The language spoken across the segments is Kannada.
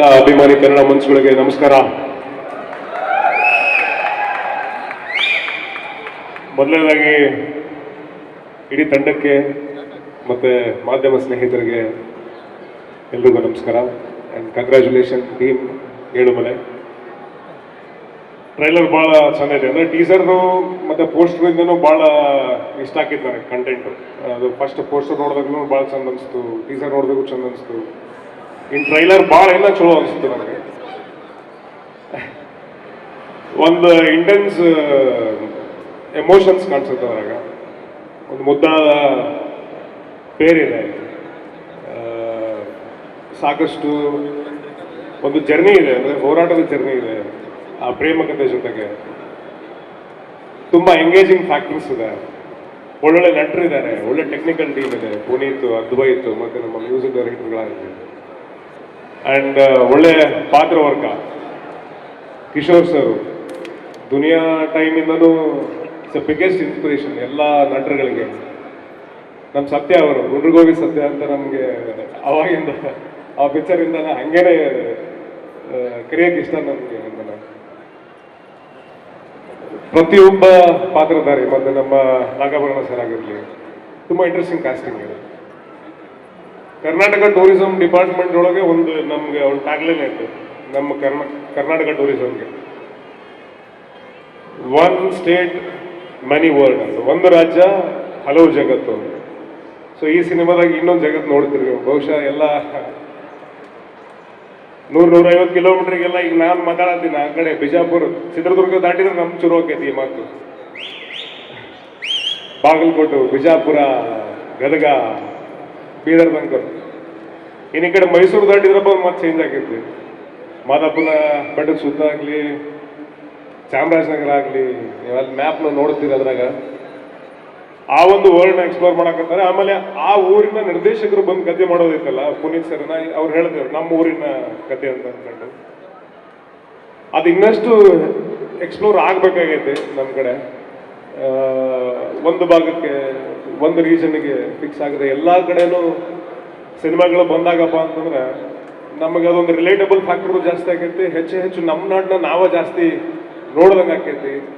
ಎಲ್ಲ ಅಭಿಮಾನಿ ಕನ್ನಡ ಮನಸ್ಸುಗಳಿಗೆ ನಮಸ್ಕಾರ. ಮೊದಲನೇದಾಗಿ ಇಡೀ ತಂಡಕ್ಕೆ ಮತ್ತೆ ಮಾಧ್ಯಮ ಸ್ನೇಹಿತರಿಗೆ ಎಲ್ರಿಗೂ ನಮಸ್ಕಾರ. And congratulation team Elumale. Trailer ಭಾಳ ಚೆನ್ನಾಗಿದೆ. ಅಂದರೆ ಟೀಸರ್ನು ಮತ್ತು ಪೋಸ್ಟರಿಂದನೂ ಭಾಳ ಇಷ್ಟ ನನಗೆ ಕಂಟೆಂಟು ಅದು ಫಸ್ಟ್ ಪೋಸ್ಟರ್ ನೋಡಿದಾಗ್ಲೂ ಭಾಳ ಚಂದ ಅನಿಸ್ತು ಟೀಸರ್ ನೋಡಿದಾಗೂ ಚಂದ ಅನಿಸ್ತು. ಇನ್ನು ಟ್ರೈಲರ್ ಭಾಳ ಎಲ್ಲ ಚಲೋ ಅನಿಸ್ತು ನನಗೆ. ಒಂದು ಇಂಟೆನ್ಸ್ ಎಮೋಷನ್ಸ್ ಕಾಣಿಸುತ್ತೆ ಅದ್ರಾಗ ಒಂದು ಮುದ್ದಾದ ಪೇರಿದೆ. ಸಾಕಷ್ಟು ಒಂದು ಜರ್ನಿ ಇದೆ, ಅಂದರೆ ಹೋರಾಟದ ಜರ್ನಿ ಇದೆ ಆ ಪ್ರೇಮ ಕಥೆ ಜೊತೆಗೆ. ತುಂಬ ಎಂಗೇಜಿಂಗ್ ಫ್ಯಾಕ್ಟರ್ಸ್ ಇದೆ. ಒಳ್ಳೊಳ್ಳೆ ನಟರು ಇದ್ದಾರೆ ಒಳ್ಳೆ ಟೆಕ್ನಿಕಲ್ ಟೀಮ್ ಇದೆ, ಪುನೀತ್, ಅದ್ವೈತ್, ಮತ್ತು ನಮ್ಮ ಮ್ಯೂಸಿಕ್ ಡೈರೆಕ್ಟರ್ಗಳಾಗಿದೆ ಆ್ಯಂಡ್ ಒಳ್ಳೆ ಪಾತ್ರವರ್ಗ ಕಿಶೋರ್ ಸರ್, ದುನಿಯಾ ಟೈಮಿಂದನೂ ಇಟ್ಸ್ ಬಿಗ್ಗೆಸ್ಟ್ ಇನ್ಸ್ಪಿರೇಷನ್ ಎಲ್ಲ ನಟರುಗಳಿಗೆ. ನಮ್ಮ ಸತ್ಯ ಅವರು ರುಡ್ರಗೋಗಿ ಸತ್ಯ ಅಂತ ನಮಗೆ ಅವಾಗಿಂದ ಆ ಪಿಕ್ಚರಿಂದ ಹಂಗೇನೆ ಕರೆಯೋಕೆ ಇಷ್ಟ ನನಗೆ ನಮ್ಮನ್ನು. ಪ್ರತಿಯೊಬ್ಬ ಪಾತ್ರಧಾರಿ ಮತ್ತು ನಮ್ಮ ನಾಗಾಭರಣ ಸರ್ ಆಗಿರಲಿ, ತುಂಬ ಇಂಟ್ರೆಸ್ಟಿಂಗ್ ಕಾಸ್ಟಿಂಗ್ ಇದೆ. ಕರ್ನಾಟಕ ಟೂರಿಸಂ ಡಿಪಾರ್ಟ್ಮೆಂಟ್ ಒಳಗೆ ಒಂದು ನಮಗೆ ಒಂದು ಟ್ಯಾಗ್ಲೈನ್ ಇತ್ತು. ನಮ್ಮ ಕರ್ನಾ, ಕರ್ನಾಟಕ ಟೂರಿಸಂಗೆ. ಒನ್ ಸ್ಟೇಟ್ ಮನಿ ವರ್ಲ್ಡ್ ಅಂತ. ಒಂದು ರಾಜ್ಯ, ಹಲವು ಜಗತ್ತು ಸೊ ಈ ಸಿನಿಮಾದಾಗ ಇನ್ನೊಂದು ಜಗತ್ತು ನೋಡ್ತೀರಿ ಬಹುಶಃ ಎಲ್ಲ ನೂರು ನೂರೈವತ್ತು ಕಿಲೋಮೀಟ್ರಿಗೆಲ್ಲ ಈಗ ನಾನು ಮಾತಾಡತ್ತೀನಿ ಆ ಕಡೆ ಬಿಜಾಪುರ. ಚಿತ್ರದುರ್ಗ ದಾಟಿದ್ರೆ ನಮ್ಮ ಚುರು ಆಕೈತಿ ಈ ಮಾತು. ಬಾಗಲಕೋಟೆ, ಬಿಜಾಪುರ, ಗದಗ. ಬೀದರ್ ತನಕ ಇನ್ನು ಈ ಕಡೆ ಮೈಸೂರು ದಾಟಿದ್ರಪ್ಪ ಮತ್ತೆ ಚೇಂಜ್ ಆಗೈತಿ ಮಾದಾಪುರ ಬೆಟ್ಟದ ಸುತ್ತ ಆಗಲಿ, ಚಾಮರಾಜನಗರ ಆಗಲಿ ನೀವಲ್ಲಿ ಮ್ಯಾಪ್ನ ನೋಡ್ತೀರಿ ಅದ್ರಾಗ. ಆ ಒಂದು ವರ್ಲ್ಡ್ನ ಎಕ್ಸ್ಪ್ಲೋರ್ ಮಾಡಕತ್ತಾರೆ. ಆಮೇಲೆ ಆ ಊರಿನ ನಿರ್ದೇಶಕರು ಬಂದು ಕತೆ ಮಾಡೋದೈತಲ್ಲ, ಪುನೀತ್ ಸರ್ನ ಅವ್ರು ಹೇಳಿದ್ರು, ನಮ್ಮ ಊರಿನ ಕತೆ ಅಂತ ಅಂದ್ಕೊಂಡು. ಅದು ಇನ್ನಷ್ಟು ಎಕ್ಸ್ಪ್ಲೋರ್ ಆಗಬೇಕಾಗೈತೆ ನಮ್ಮ ಕಡೆ. ಒಂದು ಭಾಗಕ್ಕೆ, ಒಂದು ರೀಜನ್ಗೆ ಫಿಕ್ಸ್ ಆಗಿದೆ ಎಲ್ಲ ಕಡೆನೂ ಸಿನಿಮಾಗಳು ಬಂದಾಗಪ್ಪ ಅಂತಂದ್ರೆ ನಮಗೆ ಅದೊಂದು ರಿಲೇಟಬಲ್ ಫ್ಯಾಕ್ಟರ್ ಜಾಸ್ತಿ ಆಗೈತಿ ಹೆಚ್ಚು ಹೆಚ್ಚು ನಮ್ಮ ನಾಡನ್ನ ನಾವ ಜಾಸ್ತಿ ನೋಡ್ದಂಗೆ ಆಕೈತಿ.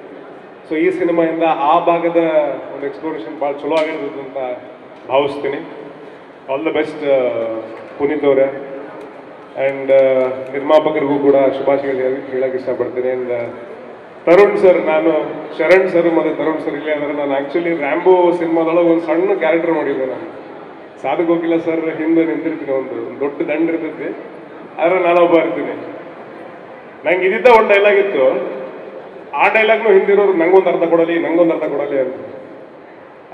ಸೊ ಈ ಸಿನಿಮಾಯಿಂದ ಆ ಭಾಗದ ಒಂದು ಎಕ್ಸ್ಪ್ಲೋರೇಷನ್ ಭಾಳ ಚಲೋ ಆಗಿರ್ತದೆ ಅಂತ ಭಾವಿಸ್ತೀನಿ. ಆಲ್ ದ ಬೆಸ್ಟ್ ಪುನೀತ್ ಅವರೇ. ಆ್ಯಂಡ್ ನಿರ್ಮಾಪಕರಿಗೂ ಕೂಡ ಶುಭಾಶಯಗಳು ಹೇಳಿ- ಹೇಳಕ್ಕೆ ಇಷ್ಟಪಡ್ತೀನಿ. ಆ್ಯಂಡ್ ತರುಣ್ ಸರ್, ನಾನು ಶರಣ್ ಸರ್ ಮತ್ತೆ ತರುಣ್ ಸರ್ ಇಲ್ಲೇ ಅಂದ್ರೆ ನಾನು ಆ್ಯಕ್ಚುಲಿ ರ್ಯಾಂಬೋ ಸಿನಿಮಾದೊಳಗೆ ಒಂದು ಸಣ್ಣ ಕ್ಯಾರೆಕ್ಟರ್ ಮಾಡಿದ್ದೆ ನಾನು. ಸಾಧು ಗೋಕಿಲ ಸರ್ ಹಿಂದೆ ನಿಂತಿರ್ತೀನಿ, ಒಂದು ದೊಡ್ಡ ದಂಡ ಇರ್ತೈತಿ. ಆದ್ರೆ ನಾನೊಬ್ಬ ಇರ್ತೀನಿ. ನಂಗೆ ಇದ್ದಿದ್ದ ಒಂದು ಡೈಲಾಗ್ ಇತ್ತು. ಆ ಡೈಲಾಗ್ನು ಹಿಂದಿರೋರು ನಂಗೊಂದು ಅರ್ಥ ಕೊಡಲಿ, ನಂಗೊಂದು ಅರ್ಥ ಕೊಡಲಿ ಅಂತ.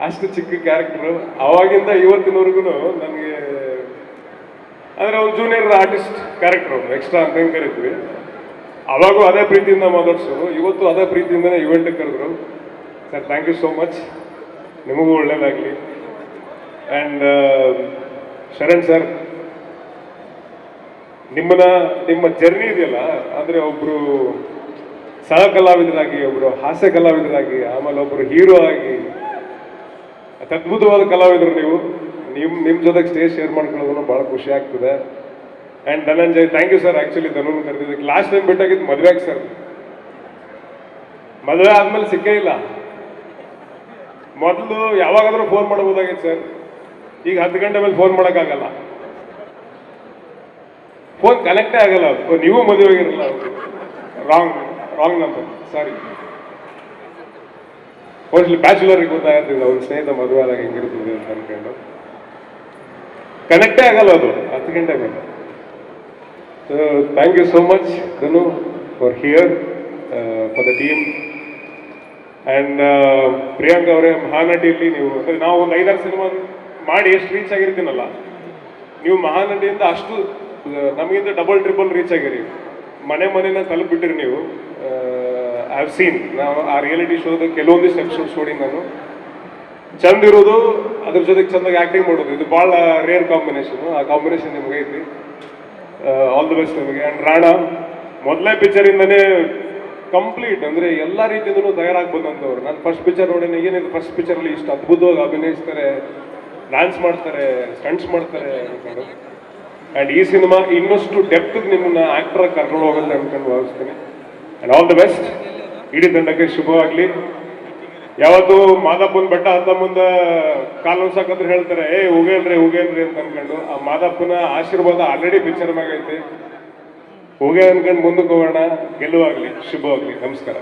ಅಷ್ಟು ಚಿಕ್ಕ ಕ್ಯಾರೆಕ್ಟರ್ ಅವಾಗಿಂದ ಇವತ್ತಿನವರೆಗೂ ನನಗೆ, ಅಂದರೆ ಒಂದು ಜೂನಿಯರ್ ಆರ್ಟಿಸ್ಟ್ ಕ್ಯಾರೆಕ್ಟರ್ ಎಕ್ಸ್ಟ್ರಾ ಅಂತ ಕರಿತೀವಿ. ಅವಾಗೂ ಅದೇ ಪ್ರೀತಿಯಿಂದ ಮಾತಾಡ್ಸೋರು. ಇವತ್ತು ಅದೇ ಪ್ರೀತಿಯಿಂದನೇ ಇವೆಂಟ್ ಕರೆದ್ರು. Sir thank you so much ನಿಮಗೂ ಒಳ್ಳೇದಾಗಲಿ. ಆ್ಯಂಡ್ ಶರಣ್ ಸರ್, ನಿಮ್ಮನ್ನ, ನಿಮ್ಮ ಜರ್ನಿ ಇದೆಯಲ್ಲ ಅಂದರೆ ಒಬ್ಬರು ಸಹ ಕಲಾವಿದರಾಗಿ ಒಬ್ಬರು ಹಾಸ್ಯ ಕಲಾವಿದರಾಗಿ, ಆಮೇಲೆ ಒಬ್ಬರು ಹೀರೋ ಆಗಿ ಅದ್ಭುತವಾದ ಕಲಾವಿದರು ನೀವು. ನಿಮ್ಮ ನಿಮ್ಮ ಜೊತೆಗೆ ಸ್ಟೇಜ್ ಶೇರ್ ಮಾಡ್ಕೊಳ್ಳೋದನ್ನು ಭಾಳ ಖುಷಿ ಆಗ್ತದೆ. And Dhananjay thank you sir actually ಧನನ್ ಕರೆದಿದ್ದಕ್ಕೆ ಲಾಸ್ಟ್ ಟೈಮ್ ಬಿಟ್ಟಾಗಿದ್ದು ಆಗಿ ಸರ್ ಮದುವೆ ಆದಮೇಲೆ ಸಿಕ್ಕೇ ಇಲ್ಲ. ಮೊದಲು ಯಾವಾಗಾದರೂ ಫೋನ್ ಮಾಡಬಹುದಾಗಿತ್ತು ಸರ್ ಈಗ ಹತ್ತು ಗಂಟೆ ಮೇಲೆ ಫೋನ್ ಮಾಡೋಕ್ಕಾಗಲ್ಲ. ಫೋನ್ ಕನೆಕ್ಟೇ ಆಗಲ್ಲ ಓ, ನೀವು ಮದುವೆ ಆಗಿರಲ್ಲ ರಾಂಗ್ ರಾಂಗ್ ನಂಬರ್ ಸಾರಿ ಒಂದು ಬ್ಯಾಚುಲರ್ಗೆ ಗೊತ್ತಾಗತ್ತಿಲ್ಲ ಅವ್ರ ಸ್ನೇಹಿತ ಮದುವೆ ಆದಾಗ ಹೆಂಗಿರ್ತದೆ ಅಂತ ಅನ್ಕೊಂಡು. ಕನೆಕ್ಟೇ ಆಗಲ್ಲ ಅದು. ಹತ್ತು ಗಂಟೆ ಮೇಲೆ. Thank you so much Kanu for here for the team and Priyank ಅವರೇ ಮಹಾನಟಿಯಲ್ಲಿ ನೀವು ನಾವು ಒಂದು ಐದಾರು ಸಿನಿಮಾ ಮಾಡಿ ಎಷ್ಟು ರೀಚ್ ಆಗಿರ್ತೀನಲ್ಲ ನೀವು ಮಹಾನಟಿಯಿಂದ ಅಷ್ಟು ಆ, ನಮಗಿಂತ ಡಬಲ್ ಟ್ರಿಬಲ್ ರೀಚ್ ಆಗಿರಿ. ಮನೆ ಮನೆನ ತಲುಪಿಟ್ಟಿರಿ ನೀವು. ಐ ಹ್ಯಾವ್ ಸೀನ್ ನಾವು ಆ ರಿಯಾಲಿಟಿ ಶೋದ ಕೆಲವೊಂದಿಷ್ಟು ಎಪಿಸೋಡ್ಸ್ ನೋಡಿ ನಾನು. ಚಂದ ಇರೋದು ಅದ್ರ ಜೊತೆಗೆ ಚಂದಾಗಿ ಆಕ್ಟಿಂಗ್ ಮಾಡೋದು. ಇದು ಭಾಳ ರೇರ್ ಕಾಂಬಿನೇಷನ್ ಆ ಕಾಂಬಿನೇಷನ್ ನಿಮ್ಗೆ ಐತಿ. ಆಲ್ ದ ಬೆಸ್ಟ್ ನಿಮಗೆ. ಆ್ಯಂಡ್ ರಾಣಾ ಮೊದಲನೇ ಪಿಕ್ಚರಿಂದನೇ ಕಂಪ್ಲೀಟ್ ಅಂದರೆ ಎಲ್ಲ ರೀತಿಯಿಂದಲೂ ತಯಾರಾಗಿ ಬಂದಂಥವ್ರು ನಾನು ಫಸ್ಟ್ ಪಿಕ್ಚರ್ ನೋಡಿ ಏನಿದೆ ಫಸ್ಟ್ ಪಿಕ್ಚರಲ್ಲಿ ಇಷ್ಟು ಅದ್ಭುತವಾಗಿ ಅಭಿನಯಿಸ್ತಾರೆ ಡ್ಯಾನ್ಸ್ ಮಾಡ್ತಾರೆ ಸ್ಟಂಟ್ಸ್ ಮಾಡ್ತಾರೆ ಅನ್ಕೊಂಡು ಆ್ಯಂಡ್ ಈ ಸಿನಿಮಾ ಇನ್ನಷ್ಟು ಡೆಪ್ತ್ ನಿಮ್ಮನ್ನ ಆಕ್ಟರ್ ಕರ್ಕೊಂಡು ಹೋಗಲ್ಲ ಅನ್ಕೊಂಡು ಭಾವಿಸ್ತೀನಿ. ಆ್ಯಂಡ್ ಆಲ್ ದ ಬೆಸ್ಟ್ ಇಡೀ ತಂಡಕ್ಕೆ ಶುಭವಾಗಲಿ. ಯಾವತ್ತು ಮಾದಪ್ಪನ ಬೆಟ್ಟ ಹತ್ತ ಮುಂದೆ ಕಾಲು ಹೊಲ್ಸಕ್ಕಂದ್ರೆ ಹೇಳ್ತಾರೆ, ಏ, ಹೋಗೇನ್ರಿ ಹೋಗೇನ್ರಿ ಅಂತ ಅನ್ಕೊಂಡು, ಆ ಮಾದಪ್ಪನ ಆಶೀರ್ವಾದ ಆಲ್ರೆಡಿ ಪಿಕ್ಚರ್ ಮ್ಯಾಗ ಐತೆ. ಹೋಗೇ ಅನ್ಕೊಂಡು ಮುಂದಕ್ಕೆ ಹೋಗೋಣ, ಗೆಲುವಾಗ್ಲಿ, ಶುಭವಾಗ್ಲಿ, ನಮಸ್ಕಾರ.